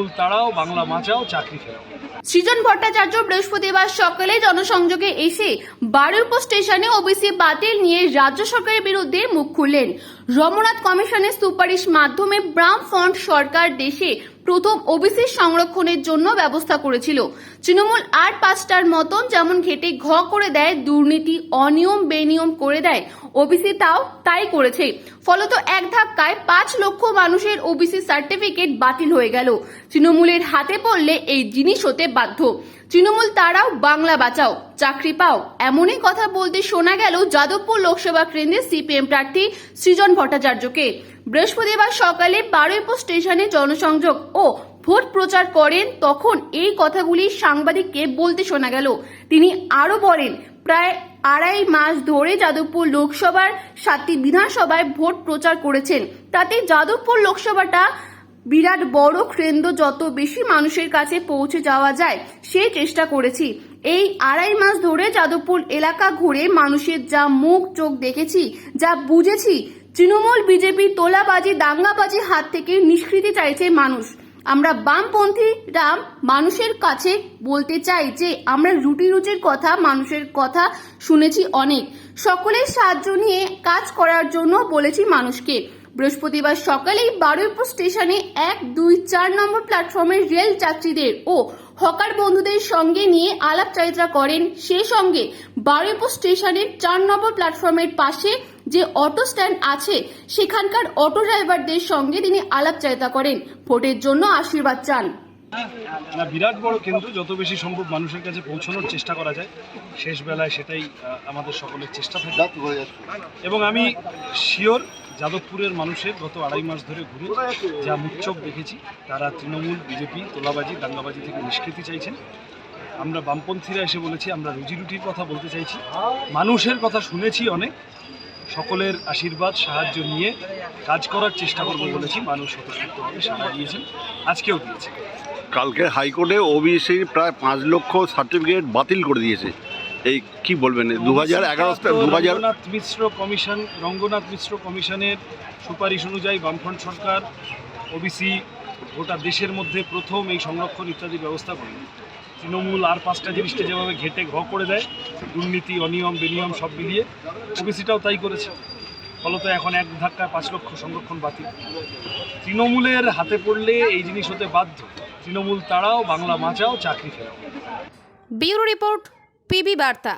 তৃণমূল তাড়াও বাংলা বাঁচাও চাকরি ফেরাও। সৃজন ভট্টাচার্য বৃহস্পতিবার সকালে জনসংযোগে এসে বারুইপুর স্টেশনে ওবিসি বাতিল নিয়ে রাজ্য সরকারের বিরুদ্ধে মুখ খুললেন। রমনাথ কমিশনের সুপারিশ মাধ্যমে ব্রাম ফ্রন্ট সরকার দেশে প্রথম ওবিসি সংরক্ষণের জন্য ব্যবস্থা করেছিল। তৃণমূল আর পাঁচটার মতন যেমন ঘেটে ঘ করে দেয়, দুর্নীতি অনিয়ম বেনিয়ম করে দেয়, ওবিসি তাও তাই করেছে। ফলত এক ধাক্কায় পাঁচ লক্ষ মানুষের ওবিসি সার্টিফিকেট বাতিল হয়ে গেল। তৃণমূলের হাতে পড়লে এই জিনিস হতে বাধ্য। তৃণমূল তারাও বাংলা বাঁচাও, চাকরি পাও, এমনই কথা বলতে শোনা গেল যাদবপুর লোকসভা কেন্দ্রের সিপিএম প্রার্থী সৃজন ভট্টাচার্যকে। বৃহস্পতিবার সকালে বারুইপুর স্টেশনে জনসংযোগ ও ভোট প্রচার করেন, তখন এই কথাগুলি সাংবাদিককে বলতে শোনা গেল। তিনি আরও বলেন, প্রায় আড়াই মাস ধরে যাদবপুর লোকসভার সাতটি বিধানসভায় ভোট প্রচার করেছেন। তাতে যাদবপুর লোকসভাটা বিরাট বড় কেন্দ্র, যত বেশি মানুষের কাছে পৌঁছে যাওয়া যায় সে চেষ্টা করেছি। এই আড়াই মাস ধরে যাদবপুর এলাকা ঘুরে মানুষের যা মুখ, চোখ দেখেছি, যা বুঝেছি তৃণমূল বিজেপি তোলাবাজি, দাঙ্গাবাজি হাত থেকে নিষ্কৃতি চাইছে মানুষ। আমরা বামপন্থীরা মানুষের কাছে বলতে চাই যে, আমরা রুটি রুচির কথা, মানুষের কথা শুনেছি অনেক। সকলের সাহায্য নিয়ে কাজ করার জন্য বলেছি মানুষকে। বৃহস্পতিবার সকালেই বারুইপুর স্টেশনে এক, দুই, চার নম্বর প্ল্যাটফর্মের রেল যাত্রীদের ও হকার বন্ধুদের সঙ্গে নিয়ে আলাপচারিতা করেন। সে সঙ্গে বারুইপুর স্টেশনের চার নম্বর প্ল্যাটফর্মের পাশে যে অটো স্ট্যান্ড আছে, সেখানকার অটো ড্রাইভারদের সঙ্গে তিনি আলাপচারিতা করেন। ভোটের জন্য আশীর্বাদ চান। না, বিরাট বড় কেন্দ্র যত বেশি সম্ভব মানুষের কাছে পৌঁছানোর চেষ্টা করা যায়, শেষ বেলায় সেটাই আমাদের সকলের চেষ্টা থাকে। এবং আমি শিওর যাদবপুরের মানুষের গত আড়াই মাস ধরে ঘুরে যা মুচ্চক দেখেছি, তারা তৃণমূল, বিজেপি, তোলাবাজি, দাঙ্গাবাজি থেকে নিষ্কৃতি চাইছেন। আমরা বামপন্থীরা এসে বলেছি, আমরা রুজি রুটির কথা বলতে চাইছি। মানুষের কথা শুনেছি অনেক সকলের আশীর্বাদ সাহায্য নিয়ে কাজ করার চেষ্টা করব বলেছি। মানুষ স্বতঃস্ফূর্তভাবে সাড়া দিয়েছেন। আজকেও দিয়েছে। কালকে হাইকোর্টে ওবিসি প্রায় পাঁচ লক্ষ সার্টিফিকেট বাতিল করে দিয়েছে। এই কি বলবেন? দু হাজার এগারো দু হাজার মিশ্র কমিশন রঙ্গনাথ মিশ্র কমিশনের সুপারিশ অনুযায়ী বামফ্রন্ট সরকার ওবিসি গোটা দেশের মধ্যে প্রথম এই সংরক্ষণ ইত্যাদি ব্যবস্থা করে তৃণমূল আর পাঁচটা জিনিসটা যেভাবে ঘেটে ঘ করে দেয়, দুর্নীতি, অনিয়ম, বিনিয়ম সব মিলিয়ে ওবিসিটাও তাই করেছে। ফলত এখন এক ধাক্কায় পাঁচ লক্ষ সংরক্ষণ বাতিল। তৃণমূলের হাতে পড়লে এই জিনিস হতে বাধ্য। তৃণমূল তাড়াও, বাংলা মাচাও, চাকরি ফেরাও। ব্যুরো রিপোর্ট, পিবি বার্তা।